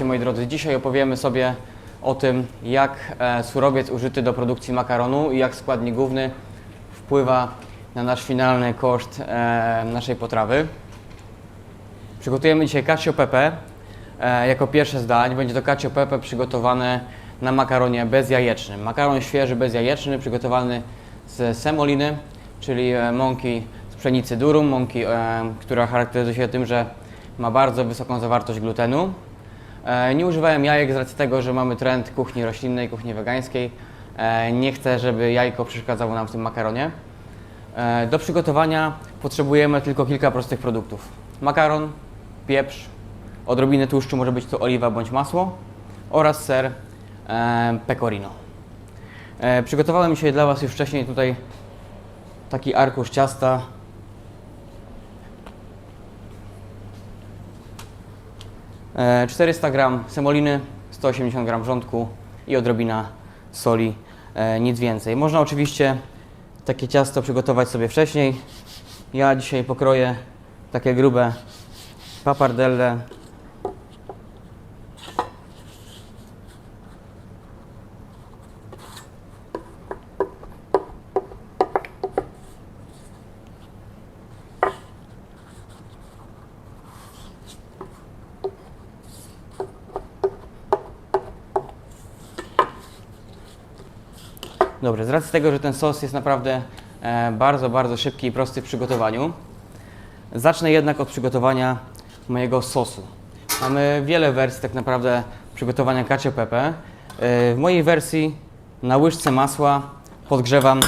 Słuchajcie moi drodzy, dzisiaj opowiemy sobie o tym, jak e, surowiec użyty do produkcji makaronu i jak składnik główny wpływa na nasz finalny koszt e, naszej potrawy. Przygotujemy dzisiaj cacio pepe e, jako pierwsze zdań. Będzie to cacio pepe przygotowane na makaronie bezjajecznym. Makaron świeży, bezjajeczny, przygotowany z semoliny, czyli mąki z pszenicy durum, mąki, która charakteryzuje się tym, że ma bardzo wysoką zawartość glutenu. E, Nie używałem jajek z racji tego, że mamy trend kuchni roślinnej, kuchni wegańskiej. E, Nie chcę, żeby jajko przeszkadzało nam w tym makaronie. E, Do przygotowania potrzebujemy tylko kilka prostych produktów. Makaron, pieprz, odrobinę tłuszczu, może być to oliwa bądź masło oraz ser pecorino. Przygotowałem dzisiaj dla Was już wcześniej tutaj taki arkusz ciasta. 400 gram semoliny, 180 gram wrzątku i odrobina soli, e, nic więcej. Można oczywiście takie ciasto przygotować sobie wcześniej. Ja dzisiaj pokroję takie grube papardelle. Dobrze, z racji tego, że ten sos jest naprawdę e, bardzo, bardzo szybki i prosty w przygotowaniu, zacznę jednak od przygotowania mojego sosu. Mamy wiele wersji tak naprawdę przygotowania cacio pepe. E, w mojej wersji na łyżce masła podgrzewam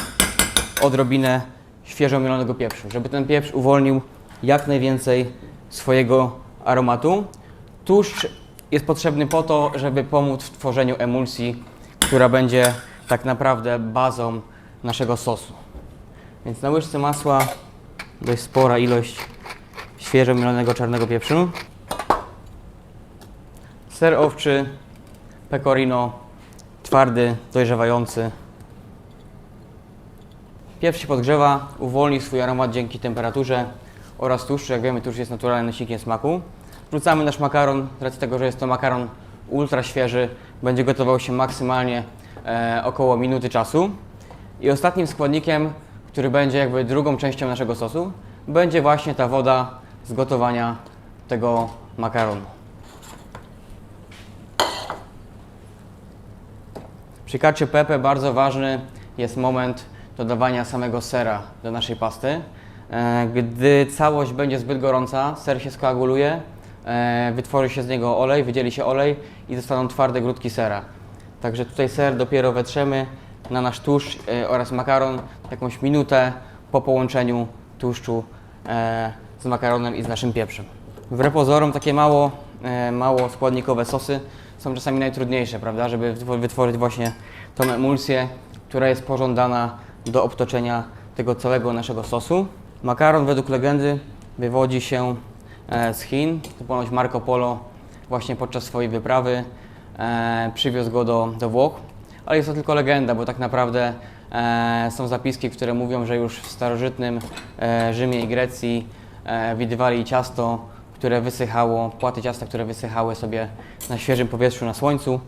odrobinę świeżo mielonego pieprzu, żeby ten pieprz uwolnił jak najwięcej swojego aromatu. Tłuszcz jest potrzebny po to, żeby pomóc w tworzeniu emulsji, która będzie tak naprawdę bazą naszego sosu. Więc na łyżce masła dość spora ilość świeżo mielonego czarnego pieprzu. Ser owczy, pecorino, twardy, dojrzewający. Pieprz się podgrzewa, uwolni swój aromat dzięki temperaturze oraz tłuszczu. Jak wiemy, tłuszcz jest naturalnym nośnikiem smaku. Wrzucamy nasz makaron, z racji tego, że jest to makaron ultra świeży, będzie gotował się maksymalnie e, około minuty czasu. I ostatnim składnikiem, który będzie jakby drugą częścią naszego sosu, będzie właśnie ta woda z gotowania tego makaronu. Przy cacio pepe bardzo ważny jest moment dodawania samego sera do naszej pasty. E, Gdy całość będzie zbyt gorąca, ser się skoaguluje, e, wytworzy się z niego olej, wydzieli się olej i zostaną twarde grudki sera. Także tutaj ser dopiero wetrzemy na nasz tłuszcz e, oraz makaron jakąś minutę po połączeniu tłuszczu e, z makaronem i z naszym pieprzem. Wbrew pozorom takie mało, e, mało składnikowe sosy są czasami najtrudniejsze, prawda, żeby wytwo- wytworzyć właśnie tą emulsję, która jest pożądana do obtoczenia tego całego naszego sosu. Makaron według legendy wywodzi się z Chin. To ponoć Marco Polo właśnie podczas swojej wyprawy e, przywiózł go do, do Włoch. Ale jest to tylko legenda, bo tak naprawdę e, są zapiski, które mówią, że już w starożytnym e, Rzymie i Grecji e, widywali ciasto, które wysychało, płaty ciasta, które wysychały sobie na świeżym powietrzu, na słońcu.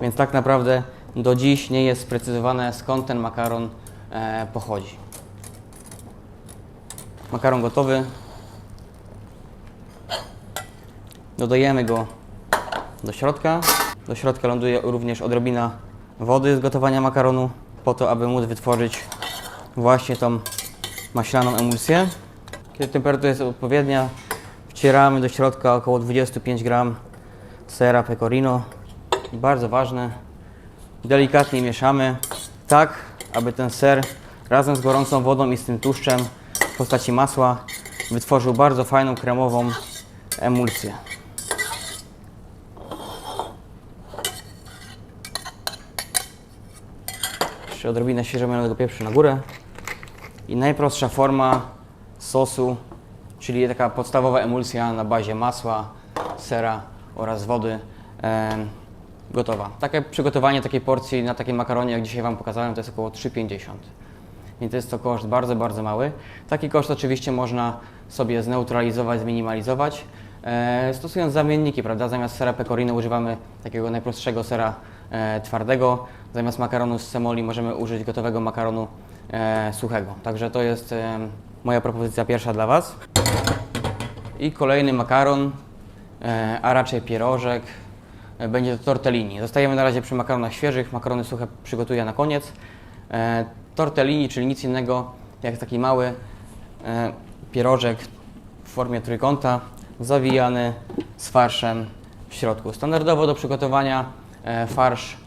Więc tak naprawdę do dziś nie jest sprecyzowane skąd ten makaron e, pochodzi. Makaron gotowy. Dodajemy go do środka. Do środka ląduje również odrobina wody z gotowania makaronu, po to, aby móc wytworzyć właśnie tą maślaną emulsję. Kiedy temperatura jest odpowiednia, wcieramy do środka około 25 gram sera pecorino. Bardzo ważne. Delikatnie mieszamy, tak aby ten ser razem z gorącą wodą i z tym tłuszczem w postaci masła wytworzył bardzo fajną kremową emulsję. Jeszcze odrobinę świeżo mielonego pieprzu na górę. I najprostsza forma sosu, czyli taka podstawowa emulsja na bazie masła, sera oraz wody em, gotowa. Takie przygotowanie takiej porcji na takim makaronie, jak dzisiaj Wam pokazałem, to jest około 3,50. Więc jest to koszt bardzo, bardzo mały. Taki koszt oczywiście można sobie zneutralizować, zminimalizować. e, stosując zamienniki, prawda? Zamiast sera pecorino używamy takiego najprostszego sera e, twardego, zamiast makaronu z semoli możemy użyć gotowego makaronu e, suchego. Także to jest e, moja propozycja pierwsza dla Was. I kolejny makaron, e, a raczej pierożek, e, będzie to tortellini. Zostajemy na razie przy makaronach świeżych, makarony suche przygotuję na koniec. E, tortellini, czyli nic innego jak taki mały e, pierożek w formie trójkąta, zawijany z farszem w środku. Standardowo do przygotowania e, farsz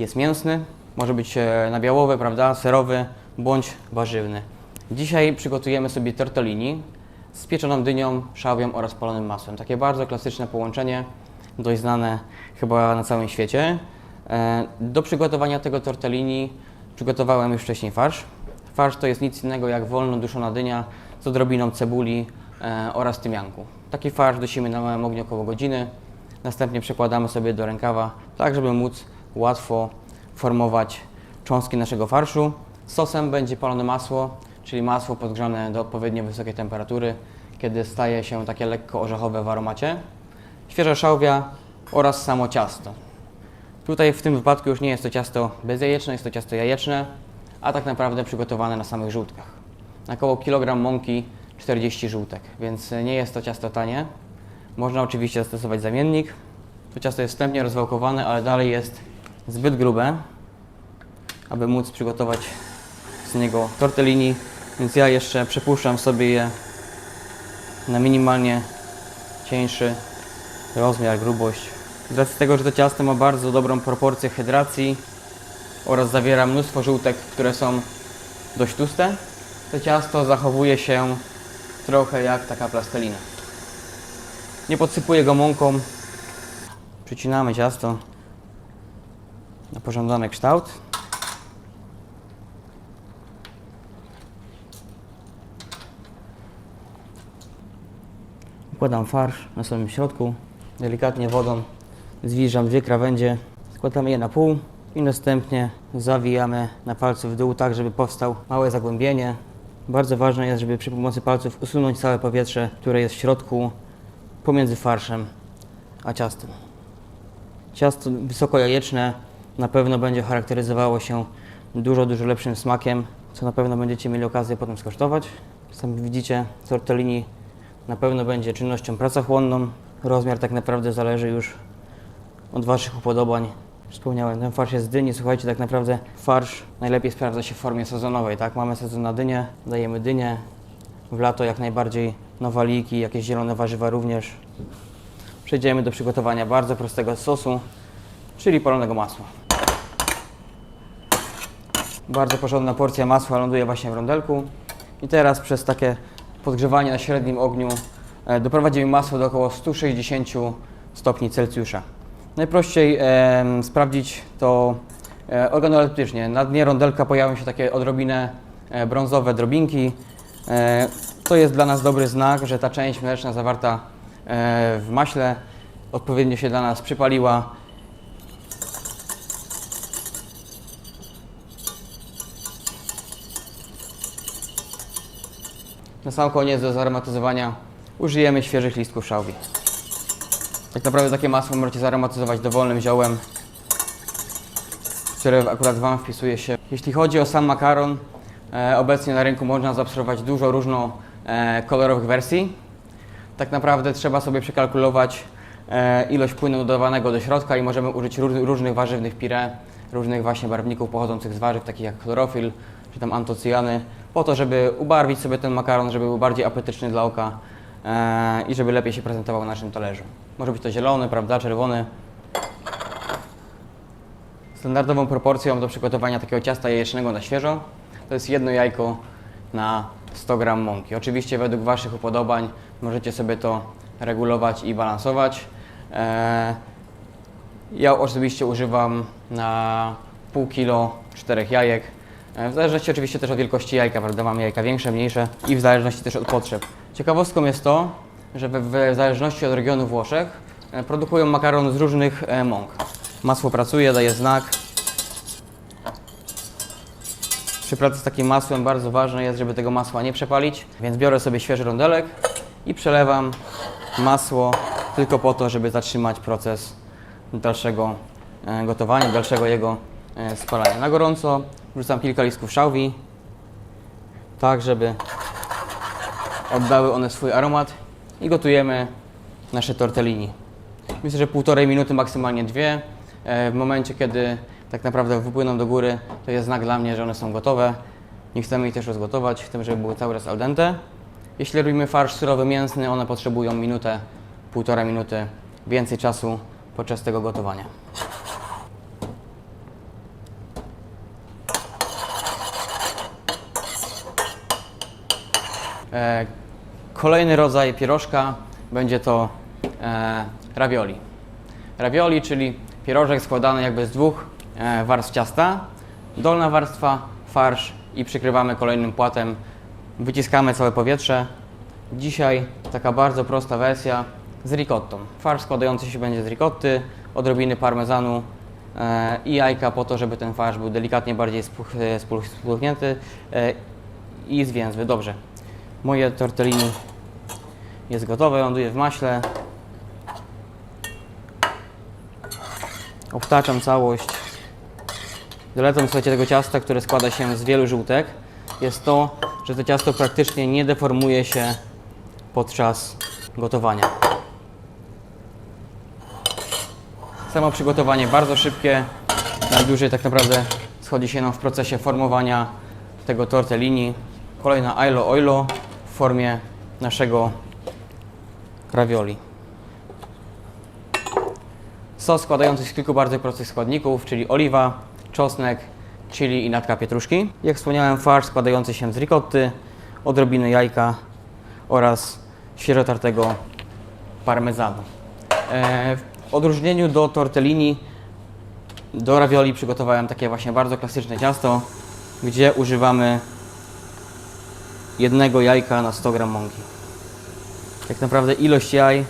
jest mięsny, może być e, nabiałowy, prawda, serowy bądź warzywny. Dzisiaj przygotujemy sobie tortellini z pieczoną dynią, szałwią oraz palonym masłem. Takie bardzo klasyczne połączenie, dość znane chyba na całym świecie. E, Do przygotowania tego tortellini przygotowałem już wcześniej farsz. Farsz to jest nic innego jak wolno duszona dynia z odrobiną cebuli e, oraz tymianku. Taki farsz dusimy na małym ogniu około godziny. Następnie przekładamy sobie do rękawa, tak żeby móc łatwo formować cząstki naszego farszu. Sosem będzie palone masło, czyli masło podgrzane do odpowiednio wysokiej temperatury, kiedy staje się takie lekko orzechowe w aromacie. Świeża szałwia oraz samo ciasto. Tutaj w tym wypadku już nie jest to ciasto bezjajeczne, jest to ciasto jajeczne, a tak naprawdę przygotowane na samych żółtkach. Na około kilogram mąki 40 żółtek, więc nie jest to ciasto tanie. Można oczywiście zastosować zamiennik. To ciasto jest wstępnie rozwałkowane, ale dalej jest zbyt grube, aby móc przygotować z niego tortellini, więc ja jeszcze przepuszczam sobie je na minimalnie cieńszy rozmiar, grubość. Z racji tego, że to ciasto ma bardzo dobrą proporcję hydracji oraz zawiera mnóstwo żółtek, które są dość tłuste, to ciasto zachowuje się trochę jak taka plastelina. Nie podsypuję go mąką. Przycinamy ciasto na pożądany kształt. Wkładam farsz na samym środku, delikatnie wodą zwilżam dwie krawędzie, składamy je na pół i następnie zawijamy na palcu w dół tak, żeby powstał małe zagłębienie. Bardzo ważne jest, żeby przy pomocy palców usunąć całe powietrze, które jest w środku pomiędzy farszem a ciastem. Ciasto wysoko jajeczne na pewno będzie charakteryzowało się dużo, dużo lepszym smakiem, co na pewno będziecie mieli okazję potem skosztować. Sami widzicie, tortellini na pewno będzie czynnością pracochłonną. Rozmiar tak naprawdę zależy już od Waszych upodobań. Wspomniałem, ten farsz jest z dyni. Słuchajcie, tak naprawdę farsz najlepiej sprawdza się w formie sezonowej, tak? Mamy sezon na dynię, dajemy dynię. W lato jak najbardziej nowaliki, jakieś zielone warzywa również. Przejdziemy do przygotowania bardzo prostego sosu, czyli palonego masła. Bardzo porządna porcja masła ląduje właśnie w rondelku. I teraz przez takie podgrzewanie na średnim ogniu e, doprowadzimy masło do około 160 stopni Celsjusza. Najprościej em, sprawdzić to e, organoleptycznie. Na dnie rondelka pojawią się takie odrobinę e, brązowe drobinki. E, to jest dla nas dobry znak, że ta część mleczna zawarta e, w maśle odpowiednio się dla nas przypaliła. Na sam koniec do zaromatyzowania użyjemy świeżych listków szałwi. Tak naprawdę takie masło możecie zaromatyzować dowolnym ziołem, które akurat Wam wpisuje się. Jeśli chodzi o sam makaron, e, obecnie na rynku można zaobserwować dużo różno e, kolorowych wersji. Tak naprawdę trzeba sobie przekalkulować e, ilość płynu dodawanego do środka i możemy użyć róż, różnych warzywnych pire, różnych właśnie barwników pochodzących z warzyw, takich jak chlorofil czy tam antocjany, po to, żeby ubarwić sobie ten makaron, żeby był bardziej apetyczny dla oka e, i żeby lepiej się prezentował na naszym talerzu. Może być to zielony, prawda, czerwony. Standardową proporcją do przygotowania takiego ciasta jajecznego na świeżo to jest jedno jajko na 100 g mąki. Oczywiście według Waszych upodobań możecie sobie to regulować i balansować. E, ja osobiście używam na pół kilo czterech jajek. E, W zależności oczywiście też od wielkości jajka, prawda? Mamy jajka większe, mniejsze i w zależności też od potrzeb. Ciekawostką jest to, że w, w zależności od regionu Włoszech e, produkują makaron z różnych e, mąk. Masło pracuje, daje znak. Przy pracy z takim masłem bardzo ważne jest, żeby tego masła nie przepalić, więc biorę sobie świeży rondelek i przelewam masło, tylko po to, żeby zatrzymać proces dalszego gotowania, dalszego jego spalania. Na gorąco wrzucam kilka listków szałwi, tak żeby oddały one swój aromat i gotujemy nasze tortellini. Myślę, że półtorej minuty, maksymalnie dwie. E, W momencie, kiedy tak naprawdę wypłyną do góry, to jest znak dla mnie, że one są gotowe. Nie chcemy ich też rozgotować, chcemy, żeby były cały czas al dente. Jeśli robimy farsz surowy mięsny, one potrzebują minutę, półtora minuty więcej czasu podczas tego gotowania. Kolejny rodzaj pierożka będzie to e, ravioli. Ravioli, czyli pierożek składany jakby z dwóch e, warstw ciasta. Dolna warstwa, farsz i przykrywamy kolejnym płatem. Wyciskamy całe powietrze. Dzisiaj taka bardzo prosta wersja z ricottą. Farsz składający się będzie z ricotty, odrobiny parmezanu e, i jajka po to, żeby ten farsz był delikatnie bardziej spuch, e, spuch, spuchnięty e, i zwięzły. Dobrze. Moje tortellini jest gotowe, ląduje w maśle. Obtaczam całość. Zaletą słuchajcie, tego ciasta, które składa się z wielu żółtek, jest to, że to ciasto praktycznie nie deformuje się podczas gotowania. Samo przygotowanie bardzo szybkie. Najdłużej tak naprawdę schodzi się nam w procesie formowania tego tortellini. Kolejna ailo oilo formie naszego ravioli. Sos składający się z kilku bardzo prostych składników, czyli oliwa, czosnek, chili i natka pietruszki. Jak wspomniałem, farsz składający się z ricotty, odrobiny jajka oraz świeżo tartego parmezanu. E, w odróżnieniu do tortellini, do ravioli przygotowałem takie właśnie bardzo klasyczne ciasto, gdzie używamy jednego jajka na 100 g mąki. Tak naprawdę ilość jaj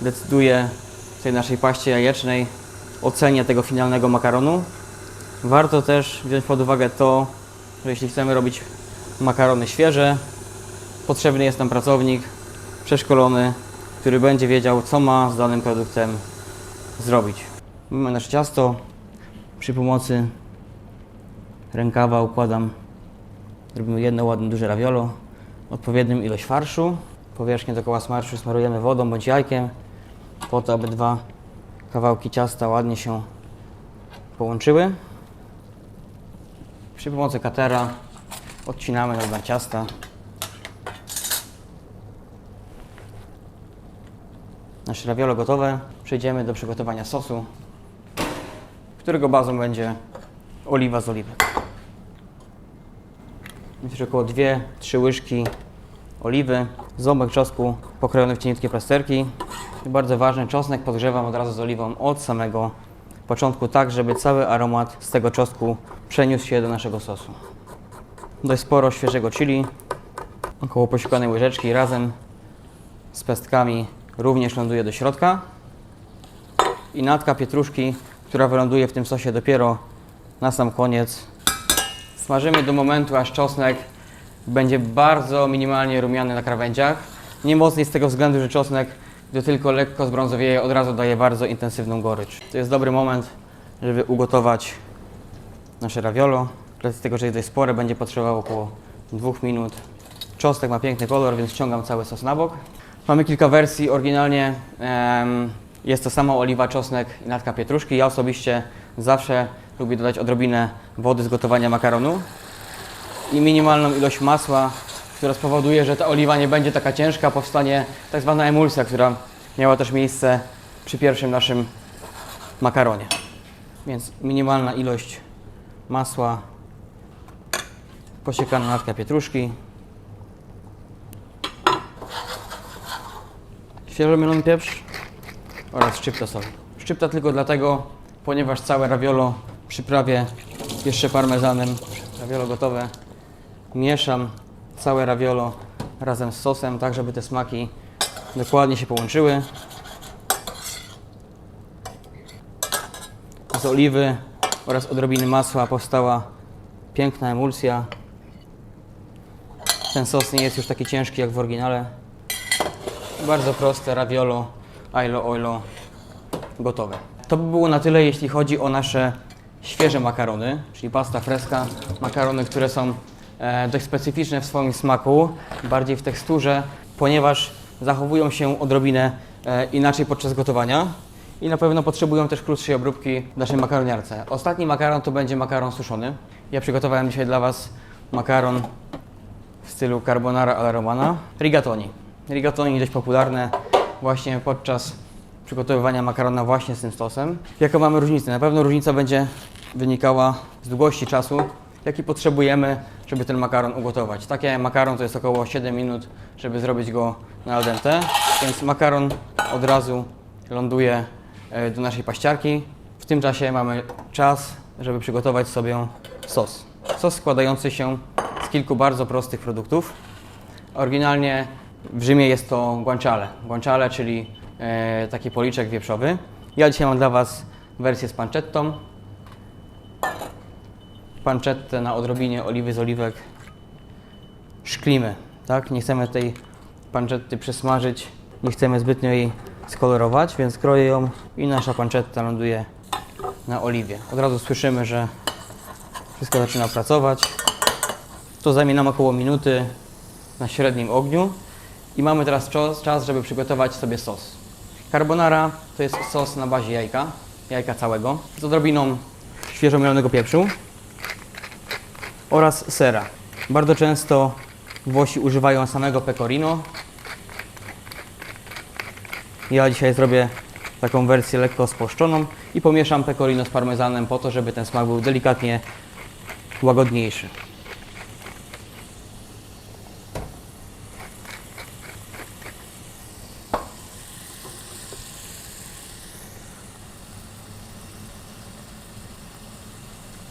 decyduje w tej naszej paście jajecznej o cenie tego finalnego makaronu. Warto też wziąć pod uwagę to, że jeśli chcemy robić makarony świeże, potrzebny jest nam pracownik przeszkolony, który będzie wiedział, co ma z danym produktem zrobić. Mamy nasze ciasto. Przy pomocy rękawa układam, robimy jedno ładne, duże raviolo, odpowiednią ilość farszu. Powierzchnię dookoła smarszu smarujemy wodą bądź jajkiem, po to, aby dwa kawałki ciasta ładnie się połączyły. Przy pomocy katera odcinamy nadmiar ciasta. Nasze raviolo gotowe. Przejdziemy do przygotowania sosu, którego bazą będzie oliwa z oliwek. Myślę, że około 2-3 łyżki oliwy, ząbek czosnku pokrojony w cieniutkie plasterki. I bardzo ważne, czosnek podgrzewam od razu z oliwą od samego początku, tak żeby cały aromat z tego czosnku przeniósł się do naszego sosu. Dość sporo świeżego chili, około posiekanej łyżeczki razem z pestkami również ląduje do środka. I natka pietruszki, która wyląduje w tym sosie dopiero na sam koniec. Smażymy do momentu, aż czosnek będzie bardzo minimalnie rumiany na krawędziach. Nie mocniej z tego względu, że czosnek, gdy tylko lekko zbrązowieje, od razu daje bardzo intensywną gorycz. To jest dobry moment, żeby ugotować nasze raviolo. Z tego, że jest dość spore, będzie potrzebowało około 2 minut. Czosnek ma piękny kolor, więc ściągam cały sos na bok. Mamy kilka wersji. Oryginalnie em, jest to sama oliwa, czosnek i natka pietruszki. Ja osobiście zawsze lubię dodać odrobinę wody z gotowania makaronu i minimalną ilość masła, która spowoduje, że ta oliwa nie będzie taka ciężka, powstanie tak zwana emulsja, która miała też miejsce przy pierwszym naszym makaronie. Więc minimalna ilość masła, posiekana natka pietruszki, świeżo mielony pieprz oraz szczypta soli. Szczypta tylko dlatego, ponieważ całe raviolo przyprawię jeszcze parmezanem. Raviolo gotowe. Mieszam całe raviolo razem z sosem, tak żeby te smaki dokładnie się połączyły. Z oliwy oraz odrobiny masła powstała piękna emulsja. Ten sos nie jest już taki ciężki jak w oryginale. Bardzo proste raviolo, ailo oilo gotowe. To by było na tyle, jeśli chodzi o nasze świeże makarony, czyli pasta fresca, makarony, które są e, dość specyficzne w swoim smaku, bardziej w teksturze, ponieważ zachowują się odrobinę e, inaczej podczas gotowania i na pewno potrzebują też krótszej obróbki w naszej makaroniarce. Ostatni makaron to będzie makaron suszony. Ja przygotowałem dzisiaj dla Was makaron w stylu carbonara alla romana. Rigatoni. Rigatoni dość popularne właśnie podczas przygotowywania makarona właśnie z tym sosem. Jaką mamy różnicę? Na pewno różnica będzie wynikała z długości czasu, jaki potrzebujemy, żeby ten makaron ugotować. Takie makaron to jest około 7 minut, żeby zrobić go na al dente, więc makaron od razu ląduje e, do naszej paściarki. W tym czasie mamy czas, żeby przygotować sobie sos. Sos składający się z kilku bardzo prostych produktów. Oryginalnie w Rzymie jest to guanciale. Guanciale, czyli e, taki policzek wieprzowy. Ja dzisiaj mam dla Was wersję z pancettą. Pancettę na odrobinie oliwy z oliwek szklimy, tak? Nie chcemy tej pancetty przesmażyć, nie chcemy zbytnio jej skolorować, więc kroję ją i nasza pancetta ląduje na oliwie. Od razu słyszymy, że wszystko zaczyna pracować. To zajmie nam około minuty na średnim ogniu. I mamy teraz czas, żeby przygotować sobie sos. Carbonara to jest sos na bazie jajka, jajka całego, z odrobiną świeżo mielonego pieprzu oraz sera. Bardzo często Włosi używają samego pecorino. Ja dzisiaj zrobię taką wersję lekko spłoszczoną i pomieszam pecorino z parmezanem po to, żeby ten smak był delikatnie łagodniejszy.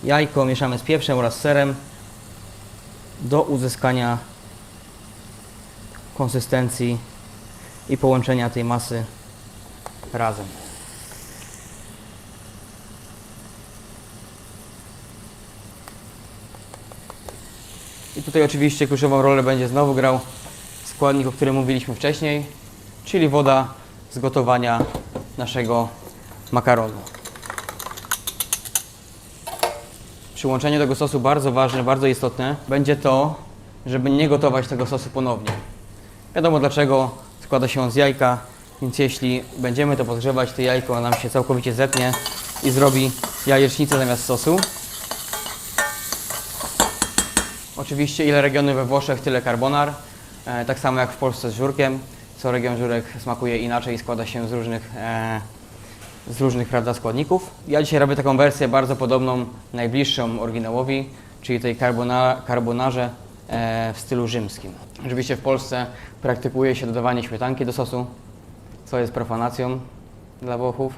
Jajko mieszamy z pieprzem oraz serem do uzyskania konsystencji i połączenia tej masy razem. I tutaj oczywiście kluczową rolę będzie znowu grał składnik, o którym mówiliśmy wcześniej, czyli woda z gotowania naszego makaronu. Przyłączenie tego sosu bardzo ważne, bardzo istotne będzie to, żeby nie gotować tego sosu ponownie. Wiadomo dlaczego składa się on z jajka, więc jeśli będziemy to podgrzewać, to jajko nam się całkowicie zetnie i zrobi jajecznicę zamiast sosu. Oczywiście ile regiony we Włoszech, tyle carbonar. E, tak samo jak w Polsce z żurkiem. Co region żurek smakuje inaczej i składa się z różnych, e, z różnych prawda, składników. Ja dzisiaj robię taką wersję bardzo podobną, najbliższą oryginałowi, czyli tej carbona, carbonarze e, w stylu rzymskim. Oczywiście w Polsce praktykuje się dodawanie śmietanki do sosu, co jest profanacją dla Włochów.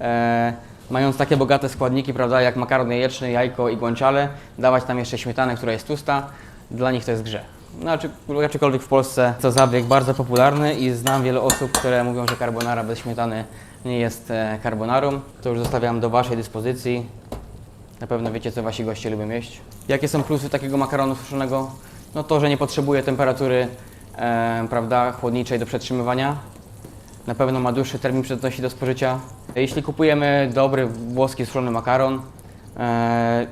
E, mając takie bogate składniki, prawda, jak makaron jajeczny, jajko i guanciale, dawać tam jeszcze śmietanę, która jest tłusta, dla nich to jest grzech. No, aczkolwiek w Polsce to zabieg bardzo popularny i znam wiele osób, które mówią, że carbonara bez śmietany nie jest e, carbonarą. To już zostawiam do Waszej dyspozycji. Na pewno wiecie, co Wasi goście lubią jeść. Jakie są plusy takiego makaronu suszonego? No to, że nie potrzebuje temperatury e, prawda, chłodniczej do przetrzymywania. Na pewno ma dłuższy termin przydatności do spożycia. Jeśli kupujemy dobry włoski suszony makaron, e,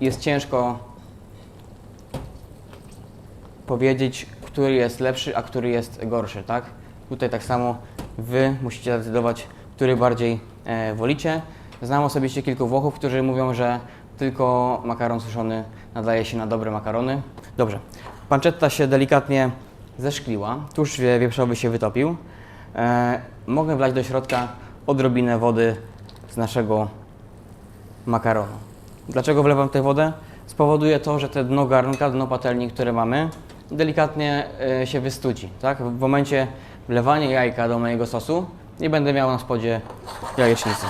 jest ciężko powiedzieć, który jest lepszy, a który jest gorszy, tak? Tutaj tak samo Wy musicie zdecydować, który bardziej e, wolicie. Znam osobiście kilku Włochów, którzy mówią, że tylko makaron suszony nadaje się na dobre makarony. Dobrze, pancetta się delikatnie zeszkliła, wie- wieprzowy się wytopił. E, mogę wlać do środka odrobinę wody z naszego makaronu. Dlaczego wlewam tę wodę? Spowoduje to, że te dno garnka, dno patelni, które mamy, delikatnie e, się wystudzi. Tak? W momencie wlewania jajka do mojego sosu nie będę miał na spodzie jajecznicy.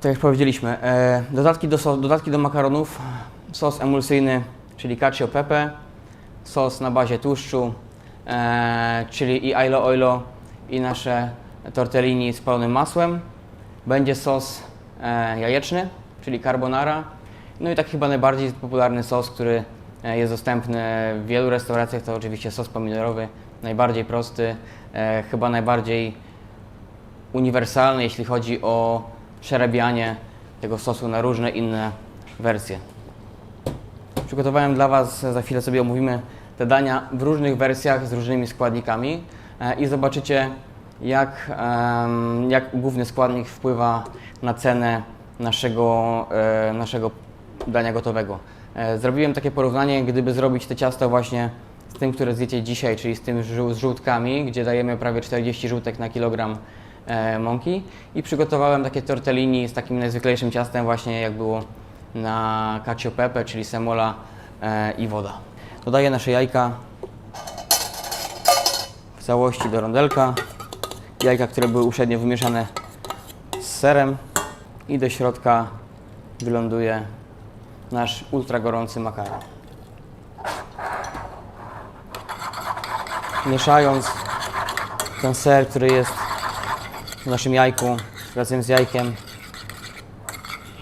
Tak jak powiedzieliśmy, e, dodatki, do so, dodatki do makaronów, sos emulsyjny, czyli cacio pepe, sos na bazie tłuszczu, e, czyli i ailo oilo i nasze tortellini z pełnym masłem. Będzie sos e, jajeczny, czyli carbonara. No i tak chyba najbardziej popularny sos, który e, jest dostępny w wielu restauracjach, to oczywiście sos pomidorowy, najbardziej prosty, chyba najbardziej uniwersalny, jeśli chodzi o przerabianie tego sosu na różne inne wersje. Przygotowałem dla Was, za chwilę sobie omówimy te dania w różnych wersjach z różnymi składnikami e, i zobaczycie, jak, jak główny składnik wpływa na cenę naszego, e, naszego dania gotowego. E, Zrobiłem takie porównanie, gdyby zrobić te ciasto właśnie z tym, które zjecie dzisiaj, czyli z tym żół- z żółtkami, gdzie dajemy prawie 40 żółtek na kilogram e, mąki i przygotowałem takie tortellini z takim najzwyklejszym ciastem właśnie jak było na cacio pepe, czyli semola e, i woda. Dodaję nasze jajka w całości do rondelka. Jajka, które były uprzednio wymieszane z serem i do środka wyląduje nasz ultra gorący makaron. Mieszając ten ser, który jest w naszym jajku razem z jajkiem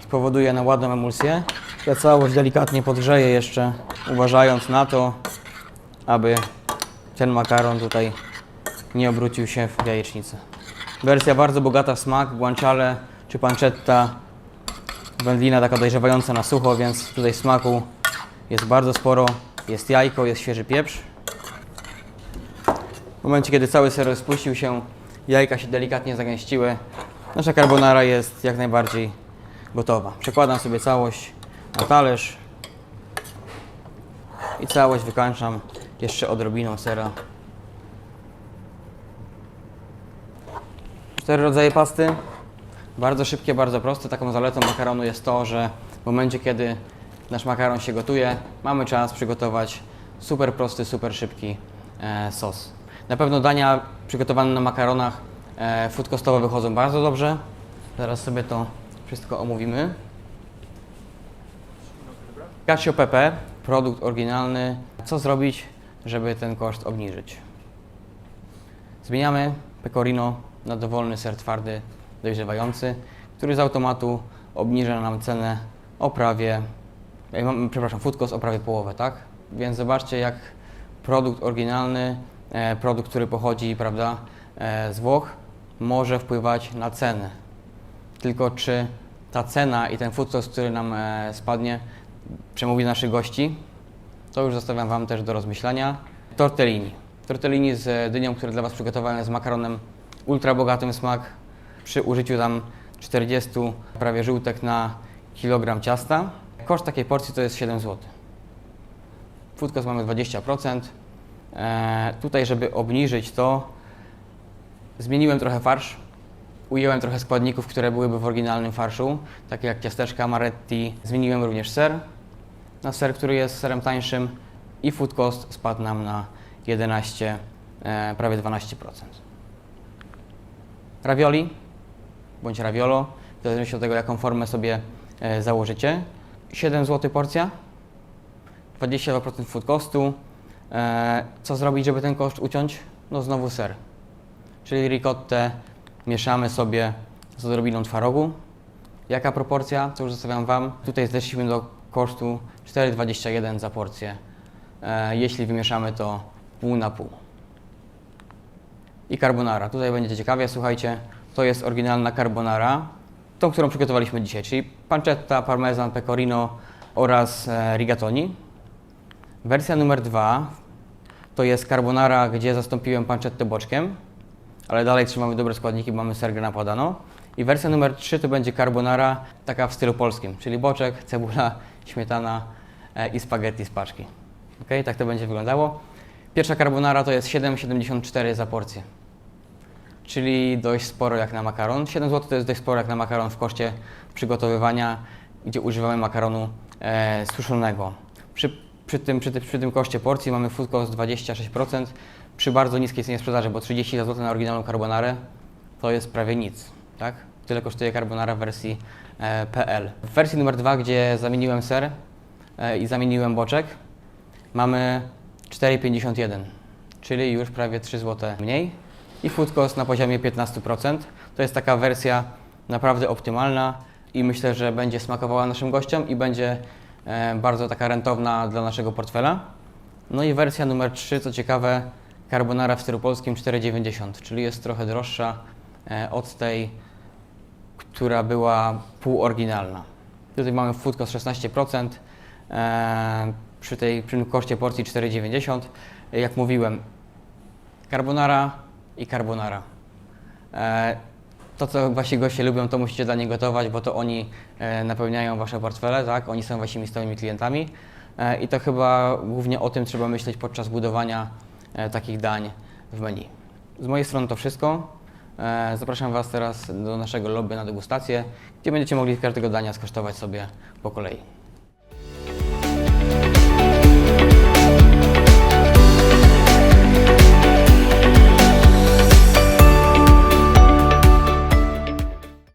spowoduje na ładną emulsję. Ja całość delikatnie podgrzeję jeszcze, uważając na to, aby ten makaron tutaj nie obrócił się w jajecznicę. Wersja bardzo bogata w smak, guanciale czy pancetta, wędlina taka dojrzewająca na sucho, więc tutaj smaku jest bardzo sporo. Jest jajko, jest świeży pieprz. W momencie, kiedy cały ser rozpuścił się, jajka się delikatnie zagęściły, nasza carbonara jest jak najbardziej gotowa. Przekładam sobie całość na talerz i całość wykańczam jeszcze odrobiną sera. Cztery rodzaje pasty. Bardzo szybkie, bardzo proste. Taką zaletą makaronu jest to, że w momencie, kiedy nasz makaron się gotuje, mamy czas przygotować super prosty, super szybki e, sos. Na pewno dania przygotowane na makaronach e, food wychodzą bardzo dobrze. Zaraz sobie to wszystko omówimy. Cacio Pepe, produkt oryginalny. Co zrobić, żeby ten koszt obniżyć? Zmieniamy pecorino na dowolny ser twardy, dojrzewający, który z automatu obniża nam cenę o prawie, mam, przepraszam, food o prawie połowę, tak? Więc zobaczcie, jak produkt oryginalny, e, produkt, który pochodzi, prawda, e, z Włoch, może wpływać na cenę. Tylko czy ta cena i ten cost, który nam e, spadnie, przemówi naszych gości, to już zostawiam Wam też do rozmyślania. Tortellini. Tortellini z dynią, które dla Was przygotowałem z makaronem ultra bogatym smak przy użyciu tam 40 prawie żółtek na kilogram ciasta. Koszt takiej porcji to jest 7 zł. Food cost mamy 20%. E, tutaj, żeby obniżyć to, zmieniłem trochę farsz. Ująłem trochę składników, które byłyby w oryginalnym farszu, takie jak ciasteczka amaretti. Zmieniłem również ser na ser, który jest serem tańszym i food cost spadł nam na 11, e, prawie 12%. Ravioli bądź raviolo, w zależności od tego, jaką formę sobie e, założycie. 7 zł porcja, 22% food costu. E, co zrobić, żeby ten koszt uciąć? No znowu ser, czyli ricottę mieszamy sobie z odrobiną twarogu. Jaka proporcja? To już zostawiam Wam. Tutaj zeszliśmy do kosztu 4,21 za porcję, e, jeśli wymieszamy to pół na pół. I carbonara. Tutaj będzie ciekawie, słuchajcie, to jest oryginalna carbonara, tą, którą przygotowaliśmy dzisiaj, czyli pancetta, parmesan, pecorino oraz e, rigatoni. Wersja numer dwa to jest carbonara, gdzie zastąpiłem pancettę boczkiem, ale dalej trzymamy dobre składniki, mamy ser grana. I wersja numer 3 to będzie carbonara taka w stylu polskim, czyli boczek, cebula, śmietana e, i spaghetti z paczki. Ok, tak to będzie wyglądało. Pierwsza carbonara to jest 7,74 za porcję, czyli dość sporo jak na makaron. 7 zł to jest dość sporo jak na makaron w koszcie przygotowywania, gdzie używamy makaronu e, suszonego. Przy, przy, tym, przy, tym, przy tym koszcie porcji mamy food cost 26%, przy bardzo niskiej cenie sprzedaży, bo 30 zł na oryginalną carbonarę to jest prawie nic, tak? Tyle kosztuje carbonara w wersji e, PL. W wersji numer 2, gdzie zamieniłem ser e, i zamieniłem boczek, mamy 4,51, czyli już prawie 3 zł mniej i food cost na poziomie 15%. To jest taka wersja naprawdę optymalna i myślę, że będzie smakowała naszym gościom i będzie bardzo taka rentowna dla naszego portfela. No i wersja numer 3, co ciekawe, carbonara w stylu polskim 4,90, czyli jest trochę droższa e, od tej, która była półoryginalna. Tutaj mamy food cost 16%, e, przy, tej, przy tym koszcie porcji 4,90. Jak mówiłem, carbonara i carbonara. To, co wasi goście lubią, to musicie dla nich gotować, bo to oni e, napełniają wasze portfele, tak? Oni są waszymi stałymi klientami. E, I to chyba głównie o tym trzeba myśleć podczas budowania e, takich dań w menu. Z mojej strony to wszystko. E, Zapraszam Was teraz do naszego lobby na degustację, gdzie będziecie mogli każdego dania skosztować sobie po kolei.